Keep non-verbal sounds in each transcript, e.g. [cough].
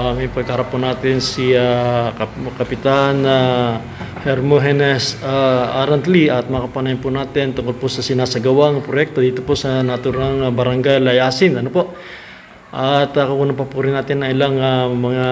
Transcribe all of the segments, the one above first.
uh, may pagkarap po natin si ah, Kap- Kapitan uh, Hermogenes uh, Arantli at makapanayin po natin tungkol po sa sinasagawang proyekto dito po sa naturang ah, barangay Layasin. Ano po? At uh, kukunan pa po rin natin na ilang ah, mga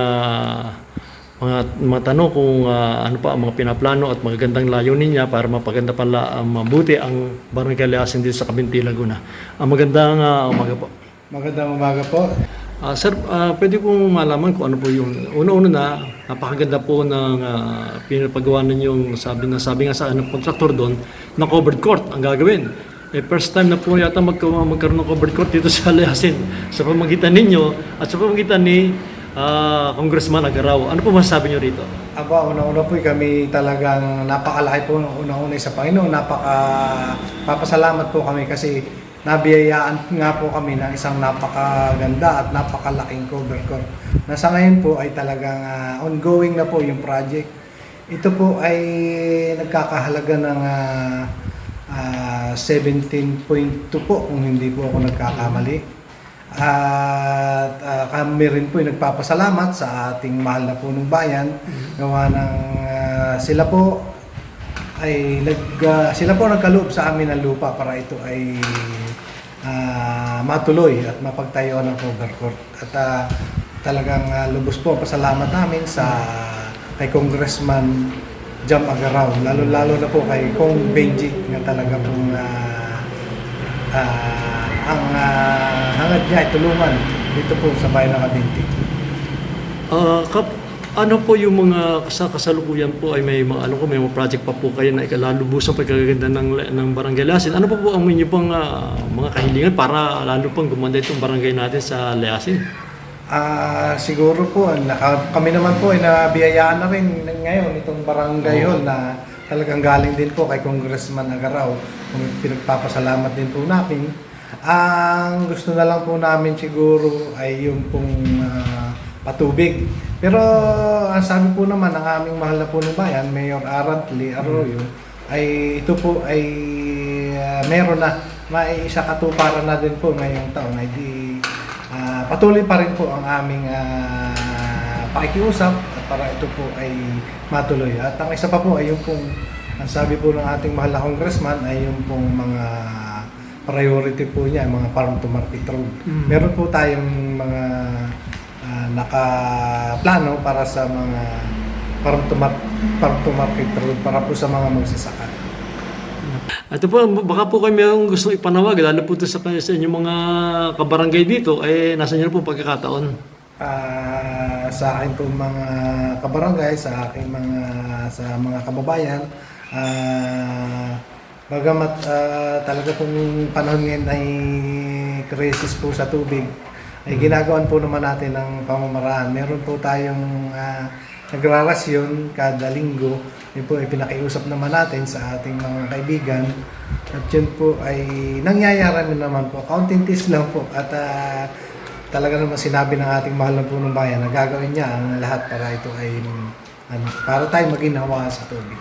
mga, mga kung ah, ano pa ang mga pinaplano at magagandang layunin niya para mapaganda pala ang mabuti ang barangay Layasin dito sa Cabinti, Laguna. Ang magandang ah, umaga po. Magandang umaga po. Ah, sir, ah, pwede kong malaman kung ano po yung una-una na napakaganda po ng uh, pinapagawa ninyong sabi na sabi nga sa anong kontraktor doon na covered court ang gagawin. Eh, first time na po yata magka, magkaroon ng covered court dito [laughs] sa Layasin sa pamagitan ninyo at sa pamagitan ni ah, Congressman Agaraw. Ano po masasabi niyo rito? Aba, una-una po kami talagang napakalaki po una-una sa Panginoon. Napaka papasalamat po kami kasi nabiyayaan nga po kami ng isang napakaganda at napakalaking cover court. Na sa ngayon po ay talagang ah, ongoing na po yung project. Ito po ay nagkakahalaga ng ah, ah, 17.2 po kung hindi po ako nagkakamali. At ah, kami rin po ay nagpapasalamat sa ating mahal na punong bayan. Gawa ng ah, sila po ay nag ah, sila po nagkaloob sa amin ng lupa para ito ay ah, matuloy at mapagtayo ng cover court. At ah, talagang ah, lubos po pasalamat namin sa kay Congressman Jam Agaraw, lalo-lalo na po kay Kong Benji na talaga pong ah, ah, ang ah, hangad niya ay tulungan dito po sa bayan ng Kabinti. Ah, kap, ano po yung mga sa kasalukuyan po ay may mga ano ko may mga project pa po kayo na ikalalubusan pagkaganda ng ng barangay Lasin. Ano po po ang inyo pang ah, mga kahilingan para lalo pang gumanda itong barangay natin sa Lasin? Ah, siguro po, naka, kami naman po ay nabiyayaan na rin ngayon itong barangay hall na talagang galing din po kay Congressman Agaraw. Pinagpapasalamat din po namin. Ang gusto na lang po namin siguro ay yung pong ah, patubig. Pero ang sabi po naman ng aming mahal na po ng bayan, Mayor Arantli Arroyo, ay ito po ay ah, meron na may isa katuparan na din po ngayong taon ay di Ah, patuloy pa rin po ang aming ah, pakikiusap at para ito po ay matuloy. At ang isa pa po ay yung pong, ang sabi po ng ating mahal na congressman ay yung pong mga priority po niya, mga farm to market road. Mm. Meron po tayong mga nakaplano para sa mga farm to, mar- farm to market road para po sa mga magsasaka. Ito po, baka po kayo mayroong gusto ipanawag, lalo po sa, sa inyong mga kabarangay dito, eh, nasa inyo na po pagkakataon. Ah, sa akin po mga kabarangay, sa aking mga sa mga kababayan, ah bagamat ah, talaga pong panahon ngayon ay crisis po sa tubig, ay ginagawan po naman natin ng pamamaraan. Meron po tayong ah, nagrarasyon kada linggo. Yun po ay pinakiusap naman natin sa ating mga kaibigan. At yun po ay nangyayari naman po. Counting tips lang po. At ah, talaga naman sinabi ng ating mahal na punong bayan na gagawin niya ang lahat para ito ay ano, para tayo maging hawa sa tubig.